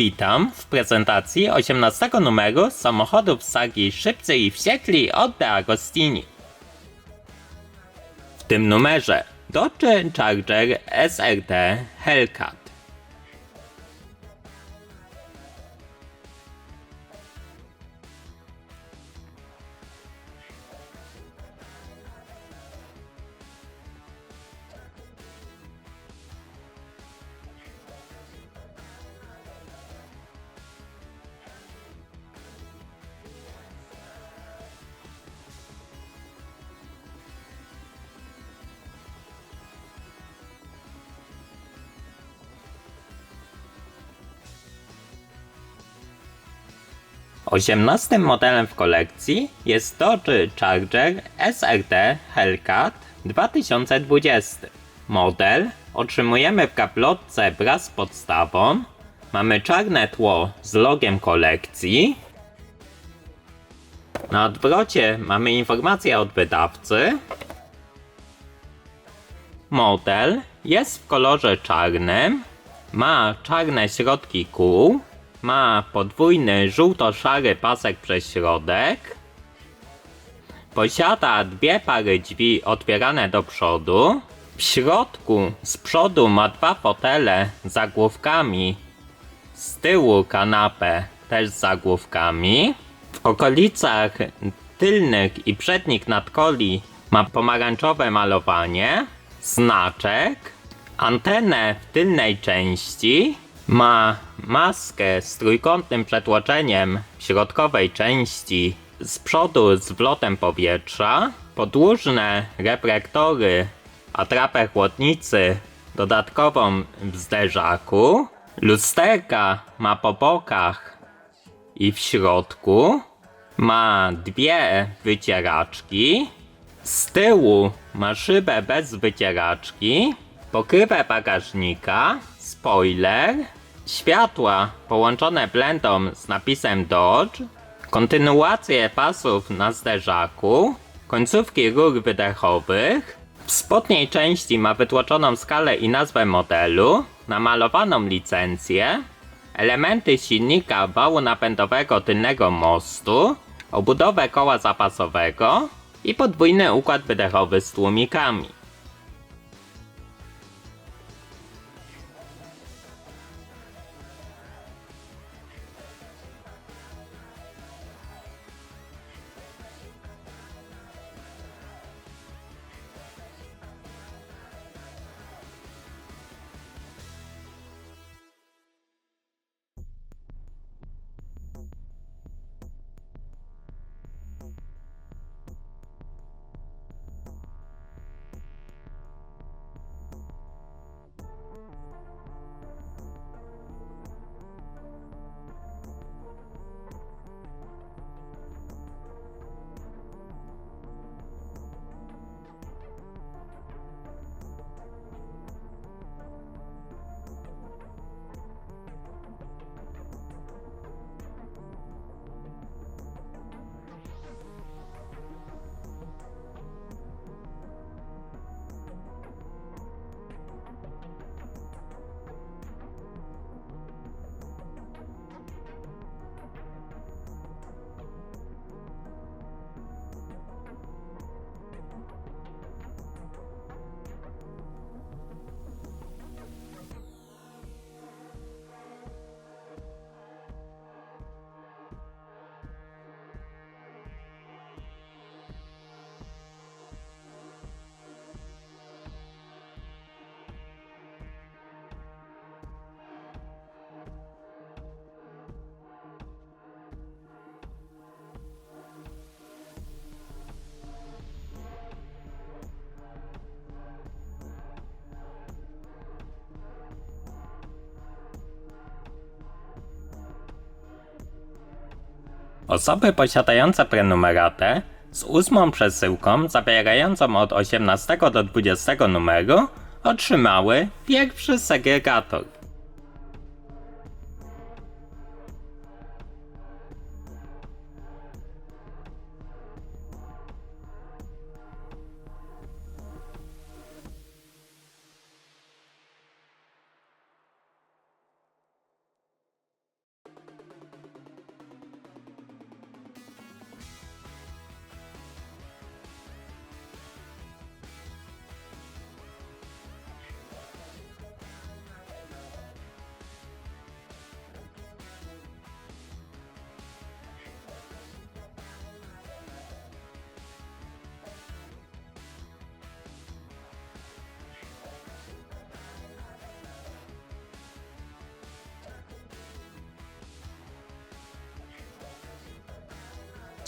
Witam w prezentacji 18 numeru samochodów sagi Szybcy i Wściekli od De Agostini. W tym numerze Dodge Charger SRT Hellcat. Osiemnastym modelem w kolekcji jest Dodge Charger SRT Hellcat 2020. Model otrzymujemy w kaplotce wraz z podstawą. Mamy czarne tło z logiem kolekcji. Na odwrocie mamy informację od wydawcy. Model jest w kolorze czarnym, ma czarne środki kół, ma podwójny żółto-szary pasek przez środek, posiada dwie pary drzwi otwierane do przodu, w środku z przodu ma dwa fotele z zagłówkami, z tyłu kanapę też z zagłówkami, w okolicach tylnych i przednich nadkoli ma pomarańczowe malowanie, znaczek, antenę w tylnej części, ma maskę z trójkątnym przetłoczeniem środkowej części, z przodu z wlotem powietrza, podłużne reflektory, atrapę chłodnicy dodatkową w zderzaku, lusterka ma po bokach i w środku, ma dwie wycieraczki, z tyłu ma szybę bez wycieraczki, pokrywę bagażnika, spoiler, światła połączone blendą z napisem Dodge, kontynuację pasów na zderzaku, końcówki rur wydechowych, w spodniej części ma wytłoczoną skalę i nazwę modelu, namalowaną licencję, elementy silnika wału napędowego tylnego mostu, obudowę koła zapasowego i podwójny układ wydechowy z tłumikami. Osoby posiadające prenumeratę z ósmą przesyłką zawierającą od 18 do 20 numeru otrzymały pierwszy segregator.